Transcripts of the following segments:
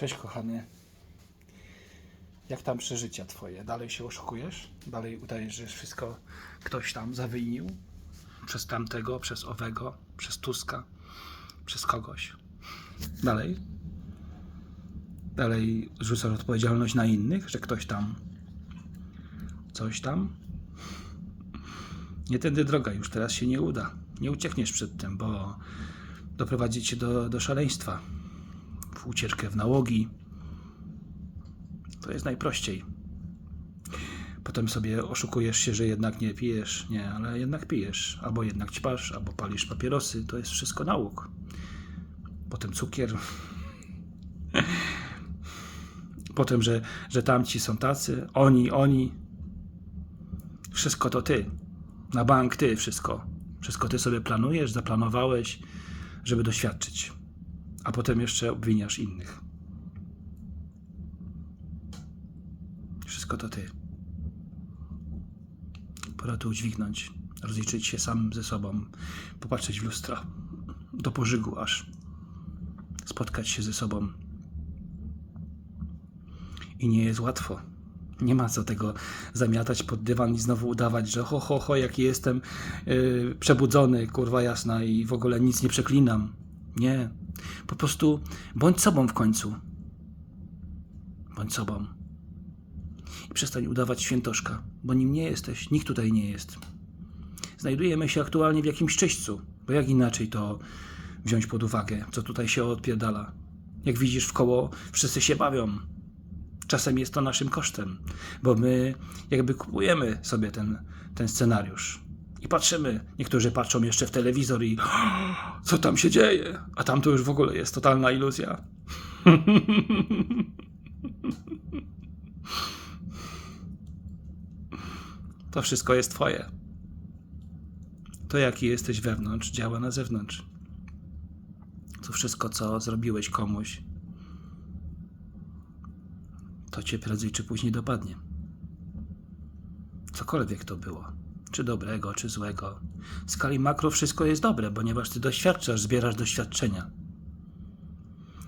Cześć kochany. Jak tam przeżycia twoje? Dalej się oszukujesz? Dalej udajesz, że wszystko ktoś tam zawinił? Przez tamtego, przez owego, przez Tuska, przez kogoś. Dalej? Dalej rzucasz odpowiedzialność na innych, że ktoś tam coś tam? Nie tędy droga, już teraz się nie uda. Nie uciekniesz przed tym, bo doprowadzi cię do, do szaleństwa. Ucieczkę w nałogi. To jest najprościej. Potem sobie oszukujesz się, że jednak nie pijesz. Nie, ale jednak pijesz. Albo jednak ćpasz, albo palisz papierosy. To jest wszystko nauk. Potem cukier. Potem, że, że tamci są tacy, oni, oni. Wszystko to ty. Na bank ty wszystko. Wszystko ty sobie planujesz, zaplanowałeś, żeby doświadczyć. A potem jeszcze obwiniasz innych. Wszystko to ty. Pora to udźwignąć, rozliczyć się sam ze sobą, popatrzeć w lustro, do pożygu aż, spotkać się ze sobą. I nie jest łatwo. Nie ma co tego zamiatać pod dywan i znowu udawać, że ho, ho, ho, jaki jestem yy, przebudzony, kurwa jasna i w ogóle nic nie przeklinam. Nie. Po prostu bądź sobą w końcu. Bądź sobą. I przestań udawać świętoszka, bo nim nie jesteś, nikt tutaj nie jest. Znajdujemy się aktualnie w jakimś czyśćcu, bo jak inaczej to wziąć pod uwagę, co tutaj się odpierdala. Jak widzisz w koło, wszyscy się bawią. Czasem jest to naszym kosztem, bo my jakby kupujemy sobie ten, ten scenariusz. I patrzymy, niektórzy patrzą jeszcze w telewizor i co tam się dzieje? A tam to już w ogóle jest totalna iluzja. To wszystko jest Twoje. To, jaki jesteś wewnątrz, działa na zewnątrz. To wszystko, co zrobiłeś komuś, to cię prędzej czy później dopadnie. Cokolwiek to było. Czy dobrego, czy złego. W skali makro wszystko jest dobre, ponieważ ty doświadczasz, zbierasz doświadczenia.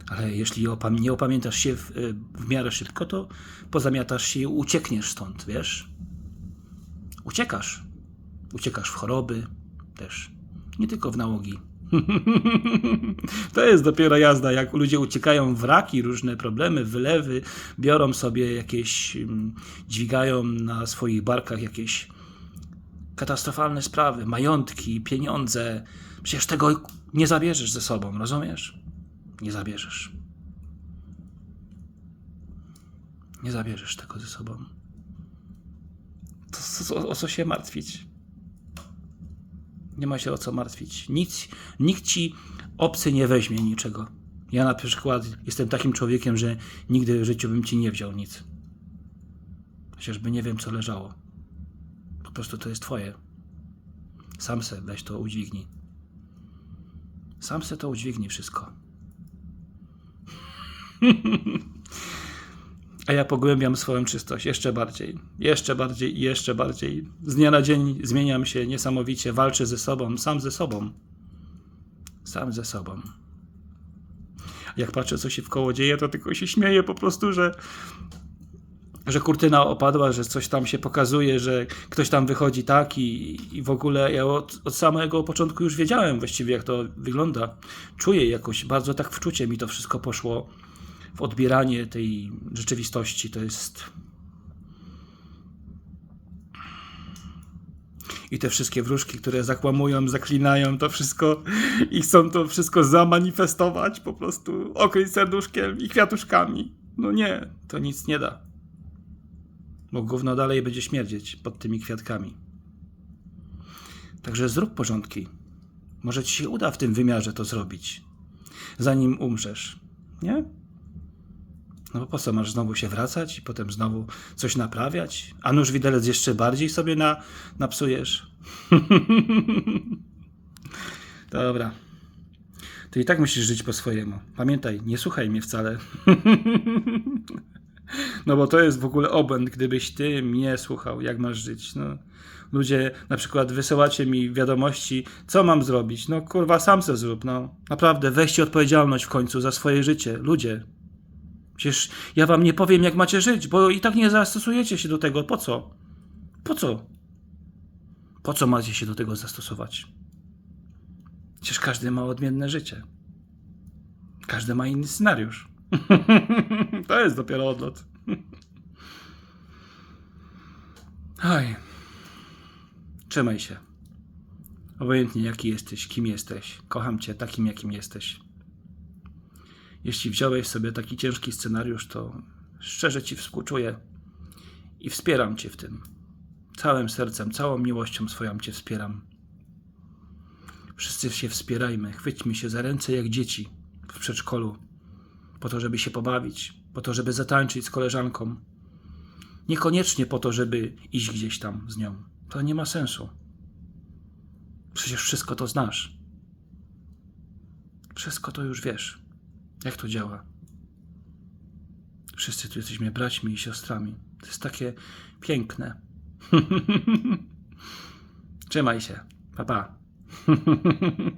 Ale jeśli nie opamiętasz się w, y, w miarę szybko, to pozamiatasz się i uciekniesz stąd, wiesz? Uciekasz. Uciekasz w choroby też. Nie tylko w nałogi. to jest dopiero jazda, jak ludzie uciekają w raki, różne problemy, wylewy, biorą sobie jakieś, mm, dźwigają na swoich barkach jakieś katastrofalne sprawy, majątki, pieniądze. Przecież tego nie zabierzesz ze sobą, rozumiesz? Nie zabierzesz. Nie zabierzesz tego ze sobą. To, o, o co się martwić? Nie ma się o co martwić. Nic, nikt ci obcy nie weźmie niczego. Ja na przykład jestem takim człowiekiem, że nigdy w życiu bym ci nie wziął nic. Chociażby nie wiem, co leżało. Po prostu to jest twoje. Sam se weź to udźwignij. Sam se to udźwignij wszystko. A ja pogłębiam swoją czystość jeszcze bardziej, jeszcze bardziej i jeszcze bardziej. Z dnia na dzień zmieniam się niesamowicie, walczę ze sobą, sam ze sobą. Sam ze sobą. Jak patrzę, co się w koło dzieje, to tylko się śmieję po prostu, że, że kurtyna opadła, że coś tam się pokazuje, że ktoś tam wychodzi tak i, i w ogóle ja od, od samego początku już wiedziałem właściwie, jak to wygląda. Czuję jakoś, bardzo tak wczucie mi to wszystko poszło w odbieranie tej rzeczywistości. To jest. I te wszystkie wróżki, które zakłamują, zaklinają to wszystko i chcą to wszystko zamanifestować po prostu okryć serduszkiem i kwiatuszkami. No nie, to nic nie da. Bo gówno dalej będzie śmierdzieć pod tymi kwiatkami. Także zrób porządki. Może ci się uda w tym wymiarze to zrobić. Zanim umrzesz. Nie? No bo po co masz znowu się wracać i potem znowu coś naprawiać? A nóż widelec jeszcze bardziej sobie na, napsujesz? Dobra. Ty i tak musisz żyć po swojemu. Pamiętaj, nie słuchaj mnie wcale. no bo to jest w ogóle obłęd, gdybyś ty mnie słuchał, jak masz żyć. No. Ludzie na przykład wysyłacie mi wiadomości, co mam zrobić. No kurwa, sam se zrób. No. Naprawdę, weźcie odpowiedzialność w końcu za swoje życie. Ludzie, Przecież ja wam nie powiem, jak macie żyć, bo i tak nie zastosujecie się do tego. Po co? Po co? Po co macie się do tego zastosować? Przecież każdy ma odmienne życie. Każdy ma inny scenariusz. to jest dopiero odlot. Oj. Trzymaj się. Obojętnie jaki jesteś, kim jesteś. Kocham cię takim, jakim jesteś. Jeśli wziąłeś sobie taki ciężki scenariusz, to szczerze ci współczuję i wspieram cię w tym. Całym sercem, całą miłością swoją cię wspieram. Wszyscy się wspierajmy, chwyćmy się za ręce jak dzieci w przedszkolu, po to, żeby się pobawić, po to, żeby zatańczyć z koleżanką. Niekoniecznie po to, żeby iść gdzieś tam z nią. To nie ma sensu. Przecież wszystko to znasz. Wszystko to już wiesz. Jak to działa? Wszyscy tu jesteśmy braćmi i siostrami. To jest takie piękne. Trzymaj się. Pa, pa.